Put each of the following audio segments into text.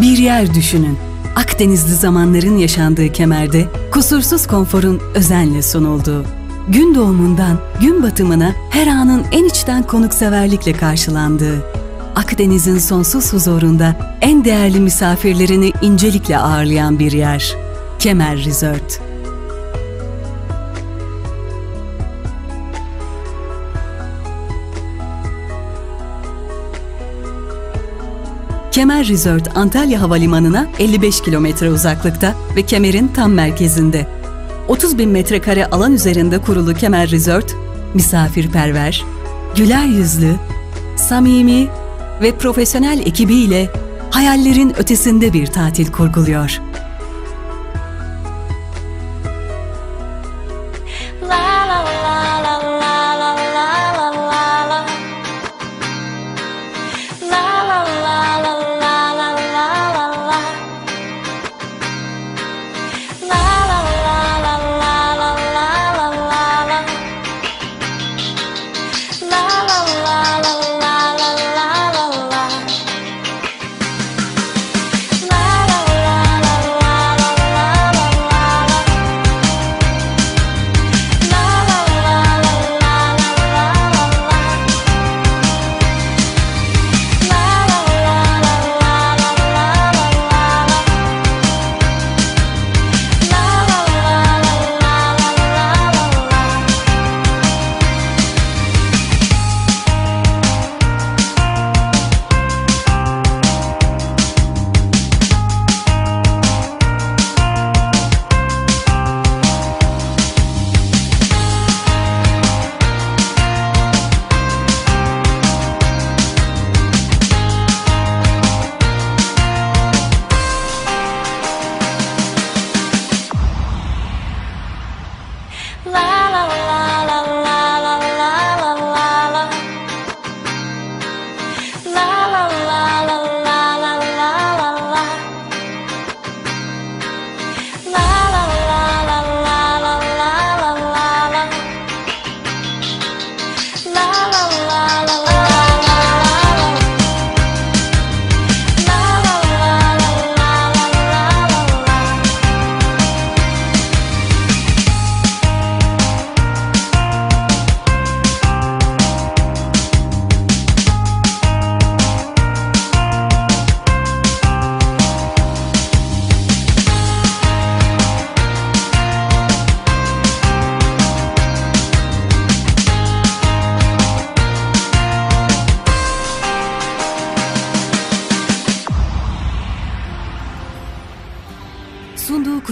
Bir yer düşünün. Akdenizli zamanların yaşandığı kemerde kusursuz konforun özenle sunulduğu. Gün doğumundan gün batımına her anın en içten konukseverlikle karşılandığı. Akdeniz'in sonsuz huzurunda en değerli misafirlerini incelikle ağırlayan bir yer. Kemer Resort. Kemer Resort Antalya Havalimanı'na 55 kilometre uzaklıkta ve Kemer'in tam merkezinde. 30 bin metrekare alan üzerinde kurulu Kemer Resort, misafirperver, güler yüzlü, samimi ve profesyonel ekibiyle hayallerin ötesinde bir tatil kurguluyor.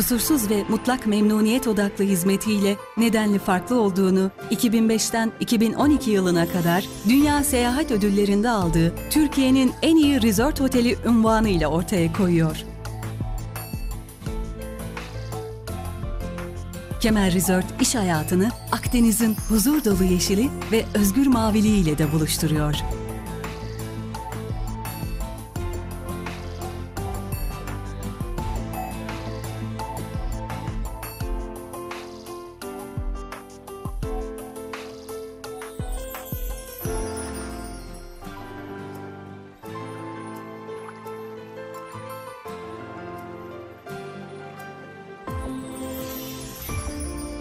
Kusursuz ve mutlak memnuniyet odaklı hizmetiyle nedenli farklı olduğunu 2005'ten 2012 yılına kadar Dünya Seyahat Ödülleri'nde aldığı Türkiye'nin en iyi resort oteli unvanıyla ortaya koyuyor. Kemer Resort iş hayatını Akdeniz'in huzur dolu yeşili ve özgür maviliğiyle de buluşturuyor.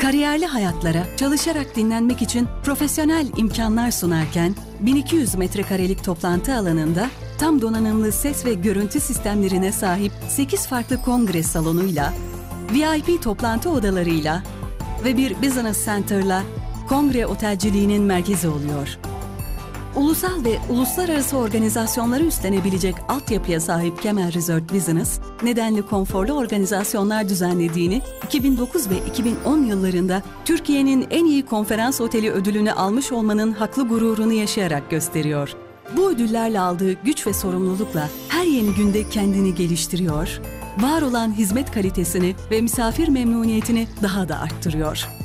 Kariyerli hayatlara çalışarak dinlenmek için profesyonel imkanlar sunarken 1200 metrekarelik toplantı alanında tam donanımlı ses ve görüntü sistemlerine sahip 8 farklı kongre salonuyla, VIP toplantı odalarıyla ve bir business center'la kongre otelciliğinin merkezi oluyor. Ulusal ve uluslararası organizasyonları üstlenebilecek altyapıya sahip Kemer Resort Business, nedenli konforlu organizasyonlar düzenlediğini 2009 ve 2010 yıllarında Türkiye'nin en iyi konferans oteli ödülünü almış olmanın haklı gururunu yaşayarak gösteriyor. Bu ödüllerle aldığı güç ve sorumlulukla her yeni günde kendini geliştiriyor, var olan hizmet kalitesini ve misafir memnuniyetini daha da arttırıyor.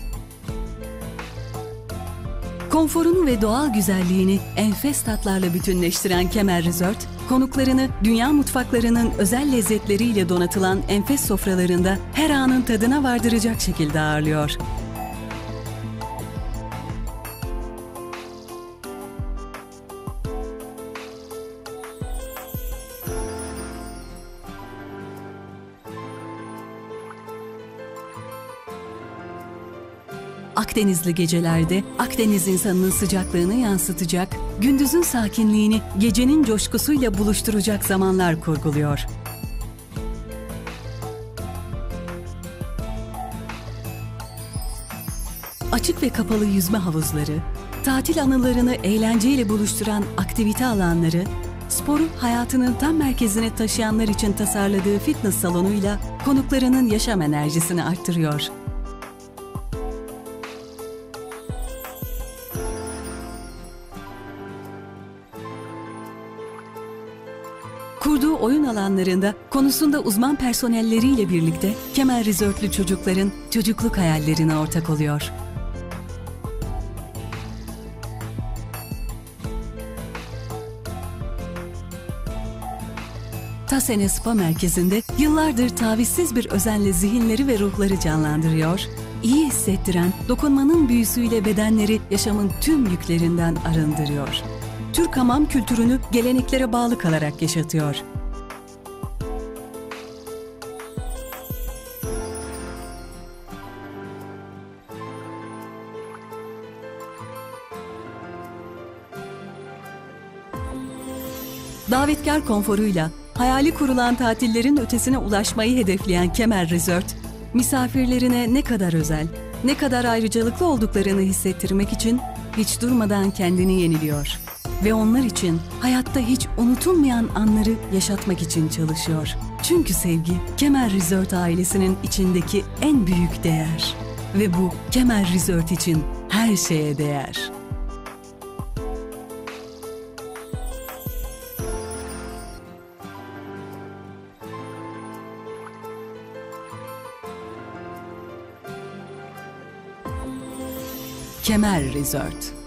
Konforunu ve doğal güzelliğini enfes tatlarla bütünleştiren Kemer Resort, konuklarını dünya mutfaklarının özel lezzetleriyle donatılan enfes sofralarında her anın tadına vardıracak şekilde ağırlıyor. Akdenizli gecelerde Akdeniz insanının sıcaklığını yansıtacak, gündüzün sakinliğini gecenin coşkusuyla buluşturacak zamanlar kurguluyor. Açık ve kapalı yüzme havuzları, tatil anılarını eğlenceyle buluşturan aktivite alanları, sporu hayatının tam merkezine taşıyanlar için tasarladığı fitness salonuyla konuklarının yaşam enerjisini arttırıyor. Kurduğu oyun alanlarında konusunda uzman personelleriyle birlikte Kemal Resort'lu çocukların çocukluk hayallerine ortak oluyor. Tasene Spa Merkezi'nde yıllardır tavizsiz bir özenle zihinleri ve ruhları canlandırıyor, iyi hissettiren dokunmanın büyüsüyle bedenleri yaşamın tüm yüklerinden arındırıyor. Türk hamam kültürünü geleneklere bağlı kalarak yaşatıyor. Davetkar konforuyla hayali kurulan tatillerin ötesine ulaşmayı hedefleyen Kemer Resort, misafirlerine ne kadar özel, ne kadar ayrıcalıklı olduklarını hissettirmek için hiç durmadan kendini yeniliyor. Ve onlar için hayatta hiç unutulmayan anları yaşatmak için çalışıyor. Çünkü sevgi Kemer Resort ailesinin içindeki en büyük değer. Ve bu Kemer Resort için her şeye değer. Kemer Resort